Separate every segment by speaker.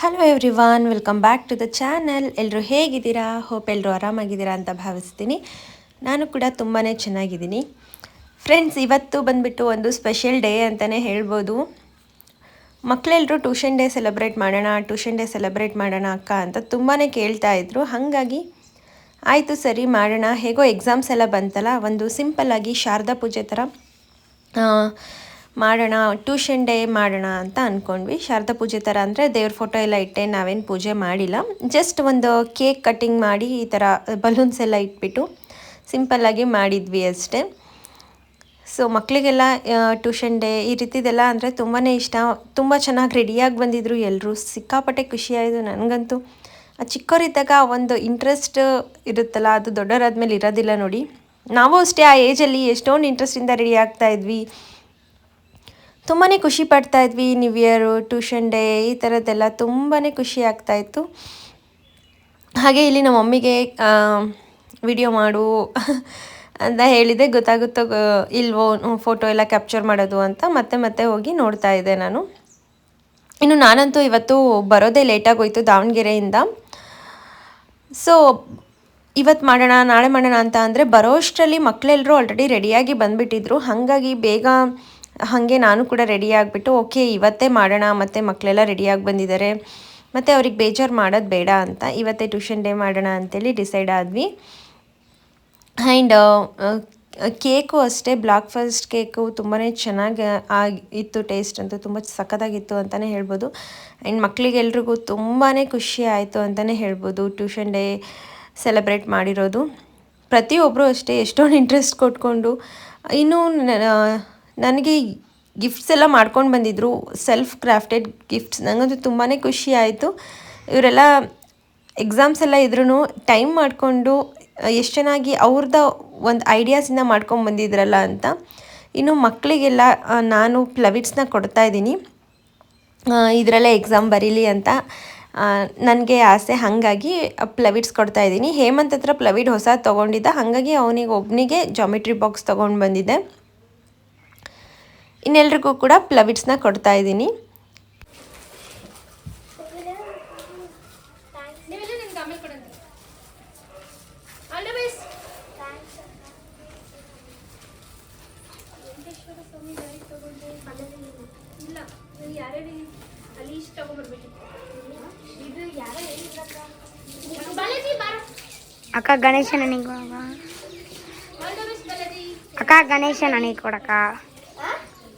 Speaker 1: Hello everyone welcome back to the channel ಎಲ್ಲರೂ ಹೇಗಿದ್ದೀರಾ? Hope ಎಲ್ಲರೂ ಆರಾಮಾಗಿದ್ದೀರಾ ಅಂತ ಭಾವಿಸ್ತೀನಿ. ನಾನು ಕೂಡ ತುಂಬಾ ಚೆನ್ನಾಗಿದ್ದೀನಿ. ಫ್ರೆಂಡ್ಸ್ ಇವತ್ತು ಬಂದುಬಿಟ್ಟು ಒಂದು ಸ್ಪೆಷಲ್ ಡೇ ಅಂತಲೇ ಹೇಳ್ಬೋದು. ಮಕ್ಕಳೆಲ್ಲರೂ ಟ್ಯೂಷನ್ ಡೇ ಸೆಲೆಬ್ರೇಟ್ ಮಾಡೋಣ ಟ್ಯೂಷನ್ ಡೇ ಸೆಲೆಬ್ರೇಟ್ ಮಾಡೋಣ ಅಕ್ಕ ಅಂತ ತುಂಬಾ ಕೇಳ್ತಾ ಇದ್ರು. ಹಾಗಾಗಿ ಆಯಿತು ಸರಿ ಮಾಡೋಣ. ಹೇಗೋ ಎಕ್ಸಾಮ್ಸ್ ಎಲ್ಲ ಬಂತಲ್ಲ, ಒಂದು ಸಿಂಪಲ್ಲಾಗಿ ಶಾರದಾ ಪೂಜೆ ಥರ ಮಾಡೋಣ ಟ್ಯೂಷನ್ ಡೇ ಮಾಡೋಣ ಅಂತ ಅಂದ್ಕೊಂಡ್ವಿ ಶಾರದಾ ಪೂಜೆ ಥರ ಅಂದರೆ ದೇವ್ರ ಫೋಟೋ ಎಲ್ಲ ಇಟ್ಟೆ, ನಾವೇನು ಪೂಜೆ ಮಾಡಿಲ್ಲ. ಜಸ್ಟ್ ಒಂದು ಕೇಕ್ ಕಟ್ಟಿಂಗ್ ಮಾಡಿ ಈ ಥರ ಬಲೂನ್ಸ್ ಎಲ್ಲ ಇಟ್ಬಿಟ್ಟು ಸಿಂಪಲ್ಲಾಗಿ ಮಾಡಿದ್ವಿ ಅಷ್ಟೇ. ಸೊ ಮಕ್ಕಳಿಗೆಲ್ಲ ಟ್ಯೂಷನ್ ಡೇ ಈ ರೀತಿದೆಲ್ಲ ಅಂದರೆ ತುಂಬಾ ಇಷ್ಟ. ತುಂಬ ಚೆನ್ನಾಗಿ ರೆಡಿಯಾಗಿ ಬಂದಿದ್ರು ಎಲ್ಲರೂ ಸಿಕ್ಕಾಪಟ್ಟೆ ಖುಷಿಯಾಯಿತು ನನಗಂತೂ. ಚಿಕ್ಕವರಿದ್ದಾಗ ಒಂದು ಇಂಟ್ರೆಸ್ಟ್ ಇರುತ್ತಲ್ಲ, ಅದು ದೊಡ್ಡವರಾದ್ಮೇಲೆ ಇರೋದಿಲ್ಲ ನೋಡಿ. ನಾವು ಅಷ್ಟೇ ಆ ಏಜಲ್ಲಿ ಎಷ್ಟೊಂದು ಇಂಟ್ರೆಸ್ಟಿಂದ ರೆಡಿ ಆಗ್ತಾ ಇದ್ವಿ. ತುಂಬಾ ಖುಷಿ ಪಡ್ತಾ ಇದ್ವಿ ನ್ಯೂ ಇಯರು ಟ್ಯೂಷನ್ ಡೇ ಈ ಥರದ್ದೆಲ್ಲ ತುಂಬಾ ಖುಷಿ ಆಗ್ತಾ ಇತ್ತು. ಹಾಗೆ ಇಲ್ಲಿ ನಮ್ಮ ಮಮ್ಮಿಗೆ ವಿಡಿಯೋ ಮಾಡು ಅಂತ ಹೇಳಿದೆ. ಗೊತ್ತಾಗುತ್ತೋ, ಇಲ್ವೋ ಫೋಟೋ ಎಲ್ಲ ಕ್ಯಾಪ್ಚರ್ ಮಾಡೋದು ಅಂತ ಮತ್ತೆ ಮತ್ತೆ ಹೋಗಿ ನೋಡ್ತಾ ಇದ್ದೆ ನಾನು. ಇನ್ನು ನಾನಂತೂ ಇವತ್ತು ಬರೋದೇ ಲೇಟಾಗಿ ಹೋಯ್ತು ದಾವಣಗೆರೆಯಿಂದ. ಸೊ ಇವತ್ತು ಮಾಡೋಣ, ನಾಳೆ ಮಾಡೋಣ ಅಂತ ಅಂದರೆ ಬರೋಷ್ಟರಲ್ಲಿ ಮಕ್ಕಳೆಲ್ಲರೂ ಆಲ್ರೆಡಿ ರೆಡಿಯಾಗಿ ಬಂದುಬಿಟ್ಟಿದ್ರು. ಹಾಗಾಗಿ ಬೇಗ ಹಾಗೆ ನಾನು ಕೂಡ ರೆಡಿ ಆಗಿಬಿಟ್ಟು ಓಕೆ ಇವತ್ತೇ ಮಾಡೋಣ, ಮತ್ತು ಮಕ್ಕಳೆಲ್ಲ ರೆಡಿಯಾಗಿ ಬಂದಿದ್ದಾರೆ ಮತ್ತು ಅವ್ರಿಗೆ ಬೇಜಾರು ಮಾಡೋದು ಬೇಡ ಅಂತ ಇವತ್ತೇ ಟ್ಯೂಷನ್ ಡೇ ಮಾಡೋಣ ಅಂತೇಳಿ ಡಿಸೈಡ್ ಆದ್ವಿ. ಆ್ಯಂಡ್ ಕೇಕು ಅಷ್ಟೇ ಬ್ಲಾಕ್ ಫಸ್ಟ್ ಕೇಕು ತುಂಬಾ ಚೆನ್ನಾಗಿ ಆಗಿ ಇತ್ತು ಟೇಸ್ಟ್ ಅಂತೂ ತುಂಬ ಸಖತ್ತಾಗಿತ್ತು ಅಂತಲೇ ಹೇಳ್ಬೋದು. ಆ್ಯಂಡ್ ಮಕ್ಕಳಿಗೆಲ್ರಿಗೂ ತುಂಬಾ ಖುಷಿ ಆಯಿತು ಅಂತಲೇ ಹೇಳ್ಬೋದು ಟ್ಯೂಷನ್ ಡೇ ಸೆಲೆಬ್ರೇಟ್ ಮಾಡಿರೋದು. ಪ್ರತಿಯೊಬ್ಬರು ಅಷ್ಟೇ ಎಷ್ಟೊಂದು ಇಂಟ್ರೆಸ್ಟ್ ಕೊಟ್ಕೊಂಡು, ಇನ್ನು ನನಗೆ ಗಿಫ್ಟ್ಸ್ ಎಲ್ಲ ಮಾಡ್ಕೊಂಡು ಬಂದಿದ್ದರು ಸೆಲ್ಫ್ ಕ್ರಾಫ್ಟೆಡ್ ಗಿಫ್ಟ್ಸ್ ನನಗಂತೂ ತುಂಬಾ ಖುಷಿ ಆಯಿತು. ಇವರೆಲ್ಲ ಎಕ್ಸಾಮ್ಸ್ ಎಲ್ಲ ಇದ್ರೂ ಟೈಮ್ ಮಾಡಿಕೊಂಡು ಎಷ್ಟು ಚೆನ್ನಾಗಿ ಅವ್ರದ್ದ ಒಂದು ಐಡಿಯಾಸಿಂದ ಮಾಡ್ಕೊಂಡು ಬಂದಿದ್ರಲ್ಲ ಅಂತ. ಇನ್ನು ಮಕ್ಕಳಿಗೆಲ್ಲ ನಾನು ಪ್ಲವಿಟ್ಸ್ನ ಕೊಡ್ತಾ ಇದ್ದೀನಿ. ಇದರಲ್ಲೇ ಎಕ್ಸಾಮ್ ಬರೀಲಿ ಅಂತ. ನನಗೆ ಆಸೆ ಹಾಗಾಗಿ ಪ್ಲವಿಟ್ಸ್ ಕೊಡ್ತಾ ಇದ್ದೀನಿ. ಹೇಮಂತ್ ಹತ್ರ ಪ್ಲವಿಡ್ ಹೊಸ ತೊಗೊಂಡಿದ್ದ. ಹಾಗಾಗಿ ಅವನಿಗೆ ಒಬ್ಬನಿಗೆ ಜಾಮಿಟ್ರಿ ಬಾಕ್ಸ್ ತೊಗೊಂಡು ಬಂದಿದ್ದೆ. ಇನ್ನೆಲ್ರಿಗೂ ಕೂಡ ಪ್ಲವಿಟ್ಸ್ನ ಕೊಡ್ತಾ ಇದ್ದೀನಿ
Speaker 2: ನೀವೆಲ್ಲ ನಿನ್ಗೆ ಆಮೇಲೆ ಕೊಡಂತ all the best Venkateswara Swami ಯಾರಿಗೆ ತಗೊಂಡೆ ಇಲ್ಲ ನೀವು ಯಾರ್ಯಾರು ಅಲ್ಲಿ ಇಷ್ಟು ತಗೊಂಡ್ಬರ್ಬೇಕಿತ್ತು ಇದು ಯಾರ ಬಾಲಾಜಿ ಬಾರ
Speaker 3: ಅಕ್ಕ ಗಣೇಶ ನನಗೆ
Speaker 2: ಆಲ್ ದ ಬೆಸ್ಟ್ ಬಾಲಾಜಿ
Speaker 3: ಅಕ್ಕ ಗಣೇಶ ನನಗೆ ಕೊಡಕ್ಕ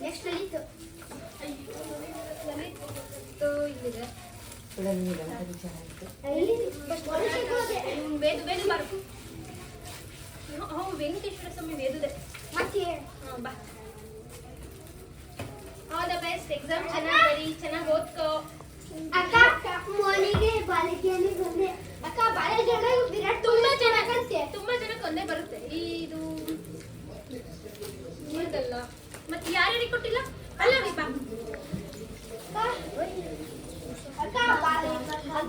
Speaker 2: ನೆಕ್ಸ್ಟ್ ಲಲಿತ್ ಲಲಿತ್ तो ಇಲ್ಲಿದೆ ಲಲಿತ್ ಅಂತ ಚೆನ್ನಾಗಿತ್ತು ಲಲಿತ್ ವೇದು ವೇದು ಮಾರ್ಕು ಹೋ ವೆಂಕಟೇಶ್ವರ ಸ್ವಾಮಿ ವೇದುದೆ ಮತ್ತೆ ಬಾ ಆಲ್ ದ ಬೆಸ್ಟ್ ಎಕ್ಸಾಮ್ ಚೆನ್ನಾಗಿ ಬರಿ ಚೆನ್ನಾಗಿ ಓದ್ಕೋ
Speaker 4: ಅಕ್ಕ ಮೋನಿಗೆ ಬಾಲಕಿಯಲ್ಲಿ ಬಂದೆ ಅಕ್ಕ ಬಾಲಕಿಯ ವಿರಾಟ್
Speaker 2: ತುಂಬಾ ಚೆನ್ನಾಗಂತೆ ತುಂಬಾ ಜನಕ್ಕೆ ಒಂದೇ ಬರುತ್ತೆ ಇದು ಉಳಿದಲ್ಲ ಮತ್ತೆ ಯಾರ್ಯಾರಿಗೆ ಕೊಟ್ಟಿಲ್ಲ? ಅಲ್ಲ ಬಾ.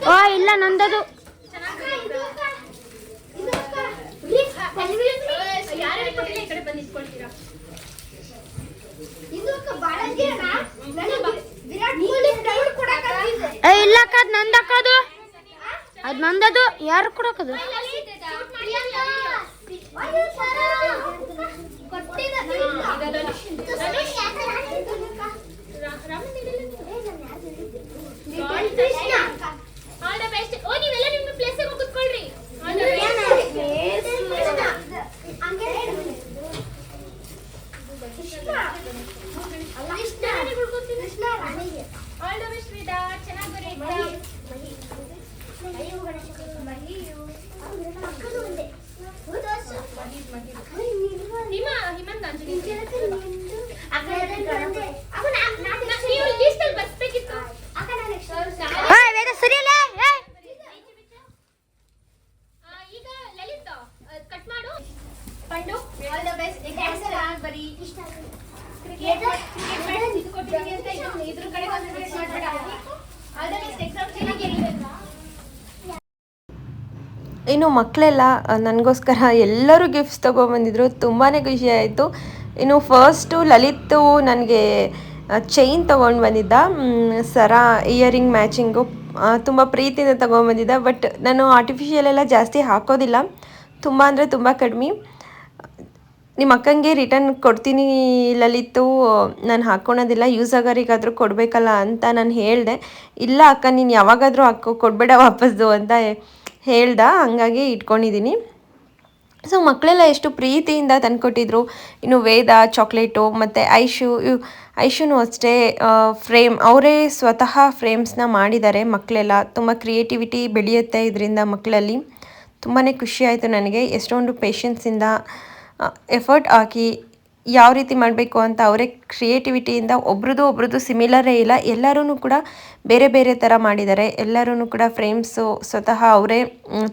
Speaker 3: ಓ ಇಲ್ಲ ನಂದದು.
Speaker 2: ಯಾರ್ಯಾರಿಗೆ ಕೊಟ್ಟಿಲ್ಲ? ಈ ಕಡೆ ಬಂದು
Speaker 3: ಇಲ್ಲ ಅಕ್ಕ ಅದು ನಂದಕ್ಕ ಅದು ಅದು ನಂದದು. ಯಾರು ಕೊಡಕ್ಕದು
Speaker 4: ಕ್ರಿಕೆಟ್ ಕ್ರಿಕೆಟ್ ಇದ್ರ ಕಡೆ ಕಾನ್ಸಂಟ್ರೇಟ್ ಮಾಡ್ಬೇಡ ಆಲ್ ದ ಬೆಸ್ಟ್
Speaker 1: ಇನ್ನು ಮಕ್ಕಳೆಲ್ಲ ನನಗೋಸ್ಕರ ಎಲ್ಲರೂ ಗಿಫ್ಟ್ಸ್ ತೊಗೊಬಂದಿದ್ರು. ತುಂಬಾ ಖುಷಿ ಆಯಿತು. ಇನ್ನು ಫಸ್ಟು ಲಲಿತು ನನಗೆ ಚೈನ್ ತೊಗೊಂಡು ಬಂದಿದ್ದ ಸರ ಇಯರಿಂಗ್ ಮ್ಯಾಚಿಂಗು ತುಂಬ ಪ್ರೀತಿಯಿಂದ ತೊಗೊಂಬಂದಿದ್ದ. ಬಟ್ ನಾನು ಆರ್ಟಿಫಿಷಿಯಲ್ ಎಲ್ಲ ಜಾಸ್ತಿ ಹಾಕೋದಿಲ್ಲ. ತುಂಬ ಅಂದರೆ ತುಂಬ ಕಡಿಮೆ. ನಿಮ್ಮ ಅಕ್ಕಂಗೆ ರಿಟರ್ನ್ ಕೊಡ್ತೀನಿ ಲಲಿತು. ನಾನು ಹಾಕ್ಕೊಳೋದಿಲ್ಲ ಯೂಸ್ ಆಗೋರಿಗಾದರೂ ಕೊಡಬೇಕಲ್ಲ ಅಂತ ನಾನು ಹೇಳಿದೆ. ಇಲ್ಲ ಅಕ್ಕ, ನೀನು ಯಾವಾಗಾದರೂ ಹಾಕೋ, ಕೊಡಬೇಡ ವಾಪಸ್ಸು ಅಂತ ಹೇಳ್ದ, ಹಂಗಾಗಿ ಇಟ್ಕೊಂಡಿದ್ದೀನಿ ಸೊ ಮಕ್ಕಳೆಲ್ಲ ಎಷ್ಟು ಪ್ರೀತಿಯಿಂದ ತಂದುಕೊಟ್ಟಿದ್ರು ಇನ್ನು ವೇದ, ಚಾಕ್ಲೇಟು, ಮತ್ತು ಐಶು ಐಶುನು ಅಷ್ಟೇ ಫ್ರೇಮ್, ಅವರೇ ಸ್ವತಃ ಫ್ರೇಮ್ಸ್ನ ಮಾಡಿದ್ದಾರೆ ಮಕ್ಕಳೆಲ್ಲ. ತುಂಬ ಕ್ರಿಯೇಟಿವಿಟಿ ಬೆಳೆಯುತ್ತೆ ಇದರಿಂದ ಮಕ್ಕಳಲ್ಲಿ. ತುಂಬಾ ಖುಷಿ ಆಯಿತು ನನಗೆ. ಎಷ್ಟೊಂದು ಪೇಷನ್ಸಿಂದ ಎಫರ್ಟ್ ಹಾಕಿ ಯಾವ ರೀತಿ ಮಾಡಬೇಕು ಅಂತ ಅವರೇ ಕ್ರಿಯೇಟಿವಿಟಿಯಿಂದ ಒಬ್ರದ್ದು ಒಬ್ರದ್ದು ಸಿಮಿಲರೇ ಇಲ್ಲ. ಎಲ್ಲರೂ ಕೂಡ ಬೇರೆ ಬೇರೆ ಥರ ಮಾಡಿದ್ದಾರೆ. ಎಲ್ಲರೂ ಕೂಡ ಫ್ರೇಮ್ಸು ಸ್ವತಃ ಅವರೇ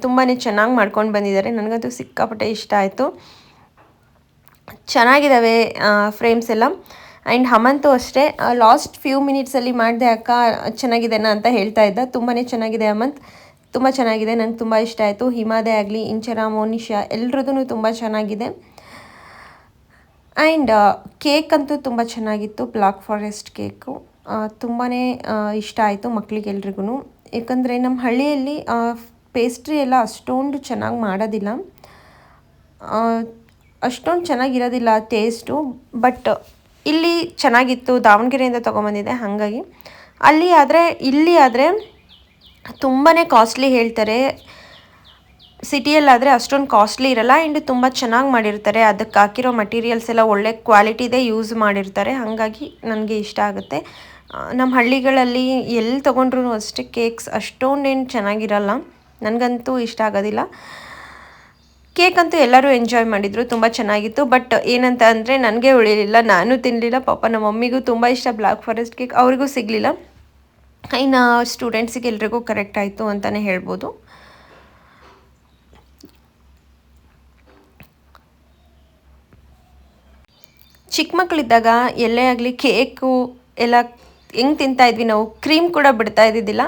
Speaker 1: ತುಂಬಾ ಚೆನ್ನಾಗಿ ಮಾಡ್ಕೊಂಡು ಬಂದಿದ್ದಾರೆ. ನನಗಂತೂ ಸಿಕ್ಕಾಪಟ್ಟೆ ಇಷ್ಟ ಆಯಿತು. ಚೆನ್ನಾಗಿದ್ದಾವೆ ಫ್ರೇಮ್ಸ್ ಎಲ್ಲ. ಆ್ಯಂಡ್ ಹಮಂತು ಅಷ್ಟೇ ಲಾಸ್ಟ್ ಫ್ಯೂ ಮಿನಿಟ್ಸಲ್ಲಿ ಮಾಡಿದೆ ಅಕ್ಕ ಚೆನ್ನಾಗಿದೆನಾ ಅಂತ ಹೇಳ್ತಾ ಇದ್ದ. ತುಂಬಾ ಚೆನ್ನಾಗಿದೆ ಹಮಂತ್. ತುಂಬ ಚೆನ್ನಾಗಿದೆ. ನಂಗೆ ತುಂಬ ಇಷ್ಟ ಆಯಿತು. ಹಿಮಾದೆ ಆಗಲಿ ಇಂಚರ ಮೋನಿಷಾ ಎಲ್ರದ್ದು ತುಂಬ ಚೆನ್ನಾಗಿದೆ. ಆ್ಯಂಡ್ ಕೇಕ್ ಅಂತೂ ತುಂಬ ಚೆನ್ನಾಗಿತ್ತು, ಬ್ಲಾಕ್ ಫಾರೆಸ್ಟ್ ಕೇಕು. ತುಂಬಾ ಇಷ್ಟ ಆಯಿತು ಮಕ್ಕಳಿಗೆಲ್ರಿಗೂ ಯಾಕಂದರೆ ನಮ್ಮ ಹಳ್ಳಿಯಲ್ಲಿ ಪೇಸ್ಟ್ರಿ ಎಲ್ಲ ಅಷ್ಟೊಂದು ಚೆನ್ನಾಗಿ ಮಾಡೋದಿಲ್ಲ. ಅಷ್ಟೊಂದು ಚೆನ್ನಾಗಿರೋದಿಲ್ಲ ಟೇಸ್ಟು, ಬಟ್ ಇಲ್ಲಿ ಚೆನ್ನಾಗಿತ್ತು, ದಾವಣಗೆರೆಯಿಂದ ತೊಗೊಂಬಂದಿದ್ದೆ ಹಾಗಾಗಿ. ಅಲ್ಲಿ ಆದರೆ, ಇಲ್ಲಿ ಆದರೆ ತುಂಬಾ ಕಾಸ್ಟ್ಲಿ ಹೇಳ್ತಾರೆ. ಸಿಟಿಯಲ್ಲಾದರೆ ಅಷ್ಟೊಂದು ಕಾಸ್ಟ್ಲಿ ಇರಲ್ಲ ಆ್ಯಂಡ್ ತುಂಬ ಚೆನ್ನಾಗಿ ಮಾಡಿರ್ತಾರೆ. ಅದಕ್ಕೆ ಹಾಕಿರೋ ಮಟೀರಿಯಲ್ಸ್ ಎಲ್ಲ ಒಳ್ಳೆ ಕ್ವಾಲಿಟಿದೇ ಯೂಸ್ ಮಾಡಿರ್ತಾರೆ. ಹಾಗಾಗಿ ನನಗೆ ಇಷ್ಟ ಆಗುತ್ತೆ. ನಮ್ಮ ಹಳ್ಳಿಗಳಲ್ಲಿ ಎಲ್ಲಿ ತೊಗೊಂಡ್ರು ಅಷ್ಟೇ ಕೇಕ್ಸ್ ಅಷ್ಟೊಂದೇನು ಚೆನ್ನಾಗಿರಲ್ಲ. ನನಗಂತೂ ಇಷ್ಟ ಆಗೋದಿಲ್ಲ. ಕೇಕ್ ಅಂತೂ ಎಲ್ಲರೂ ಎಂಜಾಯ್ ಮಾಡಿದರು, ತುಂಬ ಚೆನ್ನಾಗಿತ್ತು. ಬಟ್ ಏನಂತ ಅಂದರೆ ನನಗೆ ಉಳಿಲಿಲ್ಲ, ನಾನು ತಿನ್ನಲಿಲ್ಲ ಪಾಪ ನಮ್ಮ ಮಮ್ಮಿಗೂ ತುಂಬ ಇಷ್ಟ ಬ್ಲ್ಯಾಕ್ ಫಾರೆಸ್ಟ್ ಕೇಕ್ ಅವರಿಗೂ ಸಿಗಲಿಲ್ಲ. ಇನ್ನು ಸ್ಟೂಡೆಂಟ್ಸಿಗೆ ಎಲ್ರಿಗೂ ಕರೆಕ್ಟ್ ಆಯಿತು ಅಂತಲೇ ಹೇಳ್ಬೋದು. ಚಿಕ್ಕ ಮಕ್ಕಳಿದ್ದಾಗ ಎಲ್ಲೇ ಆಗಲಿ, ಕೇಕು ಎಲ್ಲ ಹೆಂಗೆ ತಿಂತಾ ಇದ್ವಿ ನಾವು? ಕ್ರೀಮ್ ಕೂಡ ಬಿಡ್ತಾ ಇದ್ದಿದ್ದಿಲ್ಲ.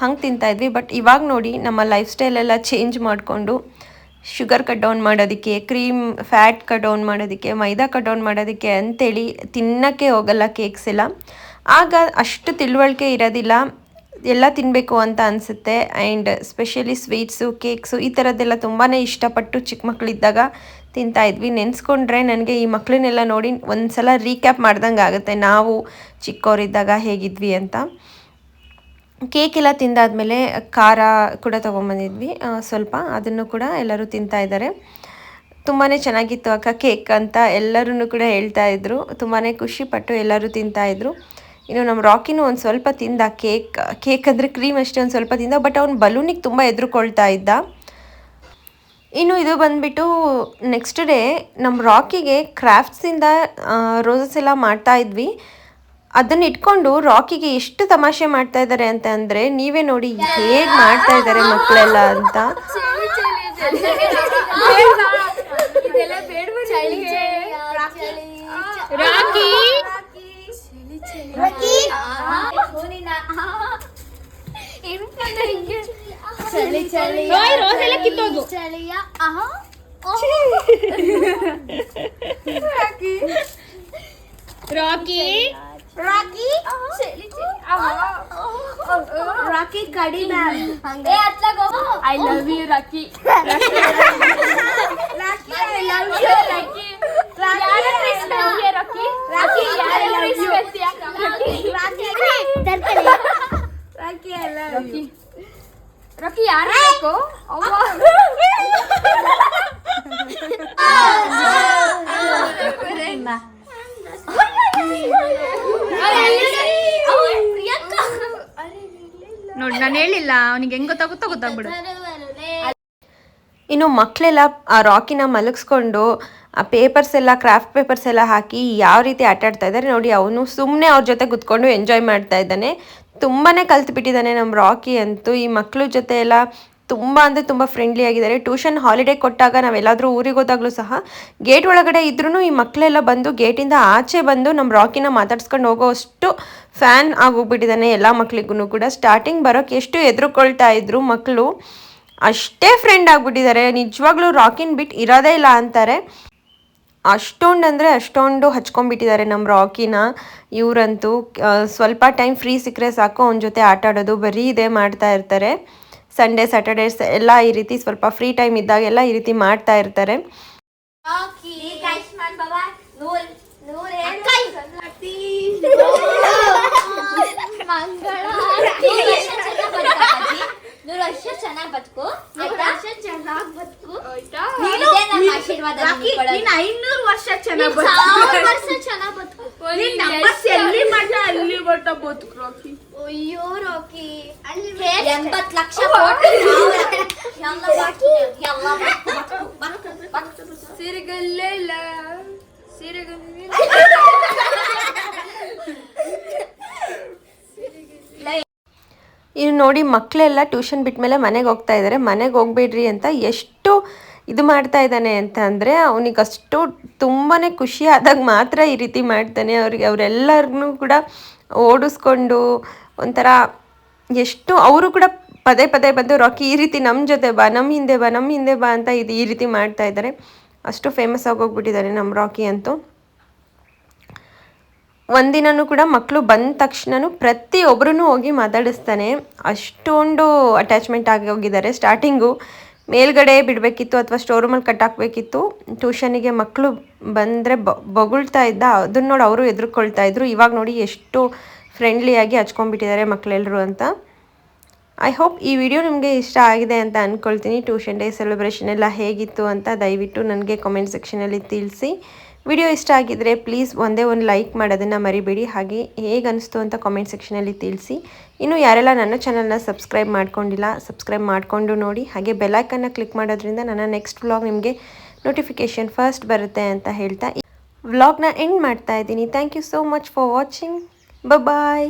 Speaker 1: ಹಂಗೆ ತಿಂತಾ ಇದ್ವಿ. ಬಟ್ ಇವಾಗ ನೋಡಿ ನಮ್ಮ ಲೈಫ್ ಸ್ಟೈಲ್ ಎಲ್ಲ ಚೇಂಜ್ ಮಾಡಿಕೊಂಡು ಶುಗರ್ ಕಟ್ ಡೌನ್ ಮಾಡೋದಕ್ಕೆ ಕ್ರೀಮ್ ಫ್ಯಾಟ್ ಕಟ್ ಡೌನ್ ಮಾಡೋದಕ್ಕೆ, ಮೈದಾ ಕಟ್ ಡೌನ್ ಮಾಡೋದಕ್ಕೆ ಅಂತೇಳಿ ತಿನ್ನೋಕ್ಕೆ ಹೋಗಲ್ಲ ಕೇಕ್ಸ್ ಎಲ್ಲ. ಆಗ ಅಷ್ಟು ತಿಳುವಳಿಕೆ ಇರೋದಿಲ್ಲ. ಎಲ್ಲ ತಿನ್ನಬೇಕು ಅಂತ ಅನಿಸುತ್ತೆ. ಆ್ಯಂಡ್ ಸ್ಪೆಷಲಿ ಸ್ವೀಟ್ಸು ಕೇಕ್ಸು ಈ ಥರದ್ದೆಲ್ಲ ತುಂಬಾ ಇಷ್ಟಪಟ್ಟು ಚಿಕ್ಕ ಮಕ್ಕಳಿದ್ದಾಗ ತಿಂತಾ ಇದ್ವಿ. ನೆನೆಸ್ಕೊಂಡ್ರೆ ನನಗೆ ಈ ಮಕ್ಕಳನ್ನೆಲ್ಲ ನೋಡಿ ಒಂದು ಸಲ ರೀಕ್ಯಾಪ್ ಮಾಡ್ದಂಗೆ ಆಗುತ್ತೆ. ನಾವು ಚಿಕ್ಕವರಿದ್ದಾಗ ಹೇಗಿದ್ವಿ ಅಂತ. ಕೇಕ್ ಎಲ್ಲ ತಿಂದಾದ್ಮೇಲೆ ಖಾರ ಕೂಡ ತೊಗೊಂಬಂದಿದ್ವಿ. ಸ್ವಲ್ಪ ಅದನ್ನು ಕೂಡ ಎಲ್ಲರೂ ತಿಂತಾ ಇದ್ದಾರೆ. ತುಂಬಾ ಚೆನ್ನಾಗಿತ್ತು ಅಕ್ಕ ಕೇಕ್ ಅಂತ ಎಲ್ಲರೂ ಕೂಡ ಹೇಳ್ತಾ ಇದ್ರು. ತುಂಬಾ ಖುಷಿಪಟ್ಟು ಎಲ್ಲರೂ ತಿಂತಾ ಇದ್ರು. ಇನ್ನು ನಮ್ಮ ರಾಕಿನೂ ಒಂದು ಸ್ವಲ್ಪ ತಿಂದ ಕೇಕ್ ಕೇಕ್ ಅಂದರೆ ಕ್ರೀಮ್ ಅಷ್ಟೇ ಒಂದು ಸ್ವಲ್ಪ ತಿಂದ ಬಟ್ ಅವ್ನು ಬಲೂನಿಗೆ ತುಂಬ ಎದುರುಕೊಳ್ತಾ ಇದ್ದ. ಇನ್ನು ಇದು ಬಂದ್ಬಿಟ್ಟು ನೆಕ್ಸ್ಟ್ ಡೇ ನಮ್ಮ ರಾಕಿಗೆ ಕ್ರಾಫ್ಟ್ಸಿಂದ ರೋಸಸ್ ಎಲ್ಲ ಮಾಡ್ತಾ ಇದ್ವಿ ಅದನ್ನ ಇಟ್ಕೊಂಡು ರಾಕಿಗೆ ಎಷ್ಟು ತಮಾಷೆ ಮಾಡ್ತಾ ಇದ್ದಾರೆ ಅಂತ ಅಂದರೆ ನೀವೇ ನೋಡಿ ಹೇಗೆ ಮಾಡ್ತಾ ಇದ್ದಾರೆ ಮಕ್ಕಳೆಲ್ಲ ಅಂತ
Speaker 3: ರಾಕಿ
Speaker 4: ಚಳಿ ಚಳಿ
Speaker 3: ರೋಯ್ ರೋಸ್ ಎಲ್ಲ ಕಿತ್ತೋದು
Speaker 4: ಚಳಿಯ
Speaker 3: ರಾಕಿ
Speaker 4: ರಾಕಿ ರಾಕಿ ಕಡಿಮೆ ಹಂಗೆ
Speaker 3: I
Speaker 4: love you Rocky Rocky I love you Rocky Rocky Rocky Rocky Rocky
Speaker 3: Rocky ಯಾರು ಬೇಕು? ನೋಡಿ ನಾನು ಹೇಳಿಲ್ಲ ಅವನಿಗೆ ಹೆಂಗ್ ಗೊತ್ತಾಗುತ್ತೋ ಗೊತ್ತಾಗ್ಬಿಡು
Speaker 1: ಇನ್ನು ಮಕ್ಕಳೆಲ್ಲ ಆ ರಾಕಿನ ಮಲಗಿಸ್ಕೊಂಡು ಆ ಪೇಪರ್ಸ್ ಎಲ್ಲ ಕ್ರಾಫ್ಟ್ ಪೇಪರ್ಸ್ ಎಲ್ಲ ಹಾಕಿ ಯಾವ ರೀತಿ ಆಟ ಆಡ್ತಾ ಇದ್ದಾರೆ ನೋಡಿ, ಅವನು ಸುಮ್ಮನೆ ಅವ್ರ ಜೊತೆ ಕುತ್ಕೊಂಡು ಎಂಜಾಯ್ ಮಾಡ್ತಾ ಇದ್ದಾನೆ. ತುಂಬಾ ಕಲ್ತ್ಬಿಟ್ಟಿದ್ದಾನೆ ನಮ್ಮ ರಾಕಿ ಅಂತೂ. ಈ ಮಕ್ಕಳ ಜೊತೆ ಎಲ್ಲ ತುಂಬ ಅಂದರೆ ತುಂಬ ಫ್ರೆಂಡ್ಲಿ ಆಗಿದ್ದಾರೆ. ಟ್ಯೂಷನ್ ಹಾಲಿಡೇ ಕೊಟ್ಟಾಗ ನಾವೆಲ್ಲಾದರೂ ಊರಿಗೆ ಹೋದಾಗಲೂ ಸಹ ಗೇಟ್ ಒಳಗಡೆ ಇದ್ರೂ ಈ ಮಕ್ಕಳೆಲ್ಲ ಬಂದು ಗೇಟಿಂದ ಆಚೆ ಬಂದು ನಮ್ಮ ರಾಕಿನ ಮಾತಾಡ್ಸ್ಕೊಂಡು ಹೋಗೋ ಅಷ್ಟು ಫ್ಯಾನ್ ಆಗೋಗ್ಬಿಟ್ಟಿದ್ದಾನೆ ಎಲ್ಲ ಮಕ್ಳಿಗೂ ಕೂಡ. ಸ್ಟಾರ್ಟಿಂಗ್ ಬರೋಕ್ಕೆ ಎಷ್ಟು ಎದುರುಕೊಳ್ತಾ ಇದ್ರು ಮಕ್ಕಳು ಅಷ್ಟೇ ಫ್ರೆಂಡ್ ಆಗಿಬಿಟ್ಟಿದ್ದಾರೆ. ನಿಜವಾಗ್ಲೂ ರಾಕಿನ್ ಬಿಟ್ಟು ಇರೋದೇ ಇಲ್ಲ ಅಂತಾರೆ. ಅಷ್ಟೊಂದು ಅಂದರೆ ಅಷ್ಟೊಂದು ಹಚ್ಕೊಂಡ್ಬಿಟ್ಟಿದ್ದಾರೆ ನಮ್ಮ ರಾಕಿನ. ಇವರಂತೂ ಸ್ವಲ್ಪ ಟೈಮ್ ಫ್ರೀ ಸಿಕ್ಕರೆ ಸಾಕು ಅವನ ಜೊತೆ ಆಟ ಆಡೋದು ಬರೀ ಇದೇ ಮಾಡ್ತಾ ಇರ್ತಾರೆ. ಸಂಡೇ ಸ್ಯಾಟರ್ಡೇಸ್ ಎಲ್ಲ ಈ ರೀತಿ ಸ್ವಲ್ಪ ಫ್ರೀ ಟೈಮ್ ಇದ್ದಾಗ ಎಲ್ಲ ಈ ರೀತಿ ಮಾಡ್ತಾ ಇರ್ತಾರೆ.
Speaker 4: ನೂರ್ ವರ್ಷ ಚೆನ್ನಾಗಿ ಬದುಕು ಆಯ್ತಾ?
Speaker 2: ಚೆನ್ನಾಗಿ ಬದುಕು.
Speaker 4: ಆಶೀರ್ವಾದ.
Speaker 2: ನೀನ್ ಐನೂರು ವರ್ಷ ಚೆನ್ನಾಗಿ
Speaker 4: ವರ್ಷ ಚೆನ್ನಾಗಿ ಬದುಕು.
Speaker 2: ಎಲ್ಲಿ ಅಲ್ಲಿ? ಮಠ ಬದುಕು ರಾಕಿ?
Speaker 4: ಅಯ್ಯೋ ರಾಕಿ. ಎಂಬತ್ ಲಕ್ಷ ಕೋಟಿ ಎಲ್ಲ ಬದುಕು, ಎಲ್ಲ ಬದುಕು, ಬದುಕು, ಬದುಕು, ಬದುಕು.
Speaker 2: ಸಿರಿಗಲ್ಲೇ ಇಲ್ಲ ಸಿರಿಗಲ್ಲೇ
Speaker 1: ಇನ್ನು ನೋಡಿ ಮಕ್ಕಳೆಲ್ಲ ಟ್ಯೂಷನ್ ಬಿಟ್ಟ ಮೇಲೆ ಮನೆಗೆ ಹೋಗ್ತಾ ಇದ್ದಾರೆ ಮನೆಗೆ ಹೋಗ್ಬೇಡ್ರಿ ಅಂತ ಎಷ್ಟು ಇದು ಮಾಡ್ತಾ ಇದ್ದಾನೆ ಅಂತ ಅಂದರೆ ಅವನಿಗೆ ಅಷ್ಟು ತುಂಬಾ ಖುಷಿ ಆದಾಗ ಮಾತ್ರ ಈ ರೀತಿ ಮಾಡ್ತಾನೆ. ಅವ್ರಿಗೆ ಅವರೆಲ್ಲರನ್ನೂ ಕೂಡ ಓಡಿಸ್ಕೊಂಡು ಒಂಥರ ಎಷ್ಟು ಅವರು ಕೂಡ ಪದೇ ಪದೇ ಬಂದು, ರಾಕಿ, ಈ ರೀತಿ ನಮ್ಮ ಜೊತೆ ಬಾ ನಮ್ಮ ಹಿಂದೆ ಬಾ ನಮ್ಮ ಹಿಂದೆ ಬಾ ಅಂತ ಇದು ಈ ರೀತಿ ಮಾಡ್ತಾ ಇದ್ದಾರೆ. ಅಷ್ಟು ಫೇಮಸ್ ಆಗೋಗ್ಬಿಟ್ಟಿದ್ದಾರೆ ನಮ್ಮ ರಾಕಿ ಅಂತೂ. ಒಂದಿನನೂ ಕೂಡ ಮಕ್ಕಳು ಬಂದ ತಕ್ಷಣನೂ ಪ್ರತಿಯೊಬ್ಬರೂ ಹೋಗಿ ಮಾತಾಡಿಸ್ತಾನೆ. ಅಷ್ಟೊಂದು ಅಟ್ಯಾಚ್ಮೆಂಟ್ ಆಗಿ ಹೋಗಿದ್ದಾರೆ. ಸ್ಟಾರ್ಟಿಂಗು ಮೇಲ್ಗಡೆ ಬಿಡಬೇಕಿತ್ತು ಅಥವಾ ಸ್ಟೋರ್ ರೂಮಲ್ಲಿ ಕಟ್ಟಾಕಬೇಕಿತ್ತು. ಟ್ಯೂಷನಿಗೆ ಮಕ್ಕಳು ಬಂದರೆ ಬೊಗಳ್ತಾ ಇದ್ದ, ಅದನ್ನ ನೋಡಿ ಅವರು ಎದುರುಕೊಳ್ತಾ ಇದ್ರು. ಇವಾಗ ನೋಡಿ ಎಷ್ಟು ಫ್ರೆಂಡ್ಲಿಯಾಗಿ ಹಚ್ಕೊಂಡ್ಬಿಟ್ಟಿದ್ದಾರೆ ಮಕ್ಕಳೆಲ್ಲರೂ ಅಂತ. ಐ ಹೋಪ್ ಈ ವಿಡಿಯೋ ನಿಮಗೆ ಇಷ್ಟ ಆಗಿದೆ ಅಂತ ಅಂದ್ಕೊಳ್ತೀನಿ ಟ್ಯೂಷನ್ ಡೇ ಸೆಲೆಬ್ರೇಷನ್ ಎಲ್ಲ ಹೇಗಿತ್ತು ಅಂತ ದಯವಿಟ್ಟು ನನಗೆ ಕಾಮೆಂಟ್ ಸೆಕ್ಷನಲ್ಲಿ ತಿಳಿಸಿ. ವಿಡಿಯೋ ಇಷ್ಟ ಆಗಿದ್ದರೆ ಪ್ಲೀಸ್ ಒಂದೇ ಒಂದು ಲೈಕ್ ಮಾಡೋದನ್ನು ಮರಿಬೇಡಿ. ಹಾಗೆ ಹೇಗೆ ಅನಿಸ್ತು ಅಂತ ಕಾಮೆಂಟ್ ಸೆಕ್ಷನಲ್ಲಿ ತಿಳಿಸಿ. ಇನ್ನು ಯಾರೆಲ್ಲ ನನ್ನ ಚಾನಲ್ನ ಸಬ್ಸ್ಕ್ರೈಬ್ ಮಾಡ್ಕೊಂಡಿಲ್ಲ ಸಬ್ಸ್ಕ್ರೈಬ್ ಮಾಡಿಕೊಂಡು ನೋಡಿ. ಹಾಗೆ ಬೆಲ್ಲೈಕನ್ನ ಕ್ಲಿಕ್ ಮಾಡೋದ್ರಿಂದ ನನ್ನ ನೆಕ್ಸ್ಟ್ ವ್ಲಾಗ್ ನಿಮಗೆ ನೋಟಿಫಿಕೇಷನ್ ಫಸ್ಟ್ ಬರುತ್ತೆ ಅಂತ ಹೇಳ್ತಾ ವ್ಲಾಗ್ನ ಎಂಡ್ ಮಾಡ್ತಾ ಇದ್ದೀನಿ. Thank you so much for watching bye